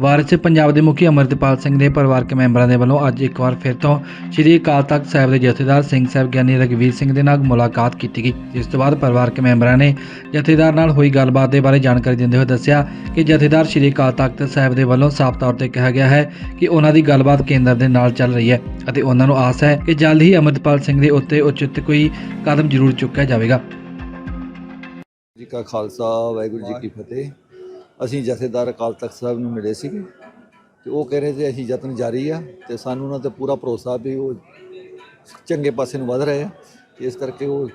ਵਾਰਿਸ ਪੰਜਾਬ ਦੇ ਮੁਖੀ ਅਮਰਤਪਾਲ ਸਿੰਘ ਦੇ ਪਰਿਵਾਰਕ ਮੈਂਬਰਾਂ ਦੇ ਵੱਲੋਂ ਅੱਜ ਇੱਕ ਵਾਰ ਫਿਰ ਤੋਂ ਸ੍ਰੀ ਅਕਾਲ ਤਖਤ ਸਾਹਿਬ ਦੇ ਜਥੇਦਾਰ ਸਿੰਘ ਸਾਹਿਬ ਗਿਆਨੀ ਰਘਵੀਰ ਸਿੰਘ ਦੇ ਨਾਲ ਮੁਲਾਕਾਤ ਕੀਤੀ ਗਈ, ਜਿਸ ਤੋਂ ਬਾਅਦ ਪਰਿਵਾਰਕ ਮੈਂਬਰਾਂ ਨੇ ਜਥੇਦਾਰ ਨਾਲ ਹੋਈ ਗੱਲਬਾਤ ਦੇ ਬਾਰੇ ਜਾਣਕਾਰੀ ਦਿੰਦੇ ਹੋਏ ਦੱਸਿਆ ਕਿ ਜਥੇਦਾਰ ਸ੍ਰੀ ਅਕਾਲ ਤਖਤ ਸਾਹਿਬ ਦੇ ਵੱਲੋਂ ਸਾਫ਼ ਤੌਰ ਤੇ ਕਿਹਾ ਗਿਆ ਹੈ ਕਿ ਉਹਨਾਂ ਦੀ ਗੱਲਬਾਤ ਕੇਂਦਰ ਦੇ ਨਾਲ ਚੱਲ ਰਹੀ ਹੈ ਅਤੇ ਉਹਨਾਂ ਨੂੰ ਆਸ ਹੈ ਕਿ ਜਲਦ ਹੀ ਅਮਰਤਪਾਲ ਸਿੰਘ ਦੇ ਉੱਤੇ ਉਚਿਤ ਕੋਈ ਕਦਮ ਜ਼ਰੂਰ ਚੁੱਕਿਆ ਜਾਵੇਗਾ। ਜੀ ਕਾ ਖਾਲਸਾ, ਵਾਹਿਗੁਰੂ ਜੀ ਕੀ ਫਤਿਹ। ਅਸੀਂ ਜਥੇਦਾਰ ਅਕਾਲ ਤਖਤ ਸਾਹਿਬ ਨੂੰ ਮਿਲੇ ਸੀਗੇ ਤੇ ਉਹ ਕਹਿ ਰਹੇ ਸੀ ਅਸੀਂ ਯਤਨ ਜਾਰੀ ਆ ਤੇ ਸਾਨੂੰ ਉਹਨਾਂ ਤੇ ਪੂਰਾ ਭਰੋਸਾ ਵੀ ਉਹ ਚੰਗੇ ਪਾਸੇ ਨੂੰ ਵਧ ਰਹੇ ਆ। ਇਸ ਕਰਕੇ ਉਹ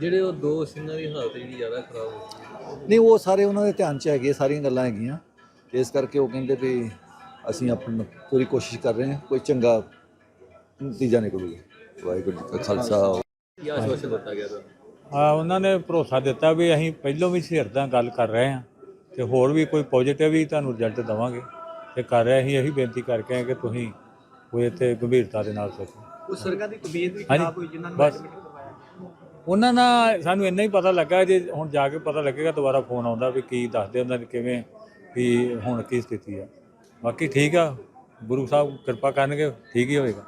ਜਿਹੜੇ ਉਹ ਦੋ ਸਿੰਘਾਂ ਦੀ ਹਾਲਤ ਜਿਹੜੀ ਜ਼ਿਆਦਾ ਖਰਾਬ ਹੋ ਨਹੀਂ ਉਹ ਸਾਰੇ ਉਹਨਾਂ ਦੇ ਧਿਆਨ 'ਚ ਹੈਗੇ ਸਾਰੀਆਂ ਗੱਲਾਂ ਹੈਗੀਆਂ। ਇਸ ਕਰਕੇ ਉਹ ਕਹਿੰਦੇ ਵੀ ਅਸੀਂ ਆਪਣੀ ਪੂਰੀ ਕੋਸ਼ਿਸ਼ ਕਰ ਰਹੇ ਹਾਂ ਕੋਈ ਚੰਗਾ ਨਤੀਜਾ ਨਿਕਲੂਗਾ। ਵਾਹਿਗੁਰੂ ਜੀ ਕਾ ਖਾਲਸਾ। ਕੀ ਆਸ਼ਵਾਸਨ ਦਿੱਤਾ ਗਿਆ ਤੁਹਾਨੂੰ? ਉਹਨਾਂ ਨੇ ਭਰੋਸਾ ਦਿੱਤਾ ਵੀ ਅਸੀਂ ਪਹਿਲੋਂ ਵੀ ਸਿਰਦਾਂ ਗੱਲ ਕਰ ਰਹੇ ਹਾਂ ਤੇ ਹੋਰ ਵੀ ਕੋਈ ਪੋਜ਼ਿਟਿਵ ਹੀ ਤੁਹਾਨੂੰ ਰਿਜ਼ਲਟ ਦਵਾਂਗੇ ਤੇ ਕਰ ਰਹੇ ਅਸੀਂ ਇਹੀ ਬੇਨਤੀ ਕਰਕੇ ਆਏ ਕਿ ਤੁਸੀਂ ਕੋਈ ਇੱਥੇ ਗੰਭੀਰਤਾ ਦੇ ਨਾਲ ਸੋਚੋ। ਉਹ ਸਰਕਾਰ ਦੀ ਤਬੀਅਤ ਵੀ ਖਰਾਬ ਹੋਈ ਜਿਨ੍ਹਾਂ ਨੂੰ ਕਰਵਾਇਆ ਉਹਨਾਂ ਨਾਲ ਸਾਨੂੰ ਇੰਨਾ ਹੀ ਪਤਾ ਲੱਗਾ ਜੇ ਹੁਣ ਜਾ ਕੇ ਪਤਾ ਲੱਗੇਗਾ ਦੁਬਾਰਾ ਫੋਨ ਆਉਂਦਾ ਵੀ ਕੀ ਦੱਸਦੇ ਉਹਨਾਂ ਨੇ ਕਿਵੇਂ ਵੀ ਹੁਣ ਕੀ ਸਥਿਤੀ ਆ। ਬਾਕੀ ਠੀਕ ਆ ਗੁਰੂ ਸਾਹਿਬ ਕਿਰਪਾ ਕਰਨਗੇ ਠੀਕ ਹੀ ਹੋਏਗਾ।